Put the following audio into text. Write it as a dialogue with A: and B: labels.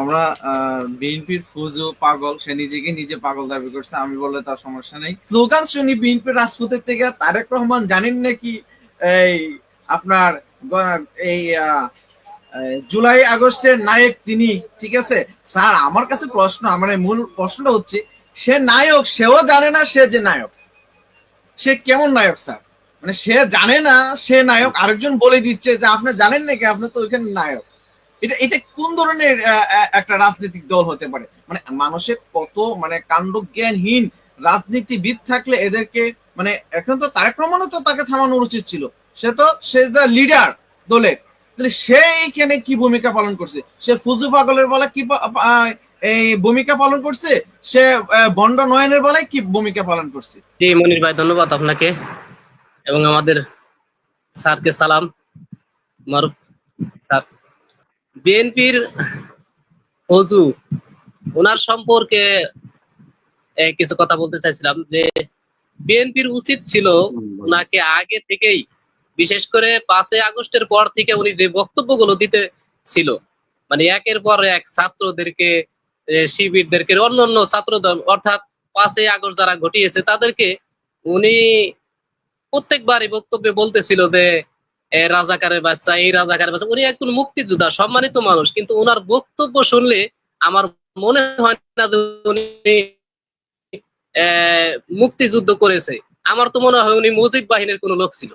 A: আমরা বিএনপির ফুজু পাগল, সে নিজেকে নিজে পাগল দাবি করছে, আমি বললে তার সমস্যা নেই। স্লোগান শুনি বিএনপির রাজপথের থেকে, তারেক রহমান জানেন নাকি এই আপনার এই জুলাই আগস্টের নায়ক তিনি, ঠিক আছে? স্যার, আমার কাছে প্রশ্ন, আমার মূল প্রশ্নটা হচ্ছে, সে নায়ক, সেও জানে না সে যে নায়ক। সে কেমন নায়ক, স্যার? মানে সে জানে না সে নায়ক, আরেকজন বলে দিচ্ছে যে আপনি জানেন নাকি, আপনি তো ওইখানে নায়ক। এটা এটা কোন ধরনের একটা রাজনৈতিক দল হতে পারে? মানে মানুষের কত মানে কাণ্ড জ্ঞানহীন রাজনীতিবিদ থাকলে এদেরকে মানে এখন তো তারেক রহমানও তো তাকে থামানো উচিত ছিল। সে তো, সে লিডার দলের। তাহলে সে এইখানে কি ভূমিকা পালন করছে? সে ফুজু পাগলের বলে কি এই ভূমিকা পালন করছে? সে বন্ড নয়নের বলে কি ভূমিকা পালন করছে?
B: জি, মনির ভাই, ধন্যবাদ আপনাকে। এবং আমাদের স্যারকে সালাম মারুফ স্যার। বিএনপির ফজু ওনার সম্পর্কে কিছু কথা বলতে চাইছিলাম যে, বিএনপির উচিত ছিল ওনাকে আগে থেকেই, বিশেষ করে পাঁচই আগস্টের পর থেকে উনি যে বক্তব্যগুলো দিতে ছিল মানে একের পর এক ছাত্রদেরকে শিবিরদেরকে, অন্য অন্য ছাত্রদল, অর্থাৎ পাঁচই আগস্ট যারা ঘটিয়েছে, তাদেরকে উনি প্রত্যেকবারই বক্তব্যে বলতেছিল যে রাজাকারের বাচ্চা, এই রাজাকারের বাচ্চা, উনি একজন মুক্তিযোদ্ধা, সম্মানিত মানুষ, কিন্তু ওনার বক্তব্য শুনলে আমার মনে হয় না উনি মুক্তিযুদ্ধ করেছে। আমার তো মনে হয় উনি মুজিব বাহিনীর কোন লোক ছিল।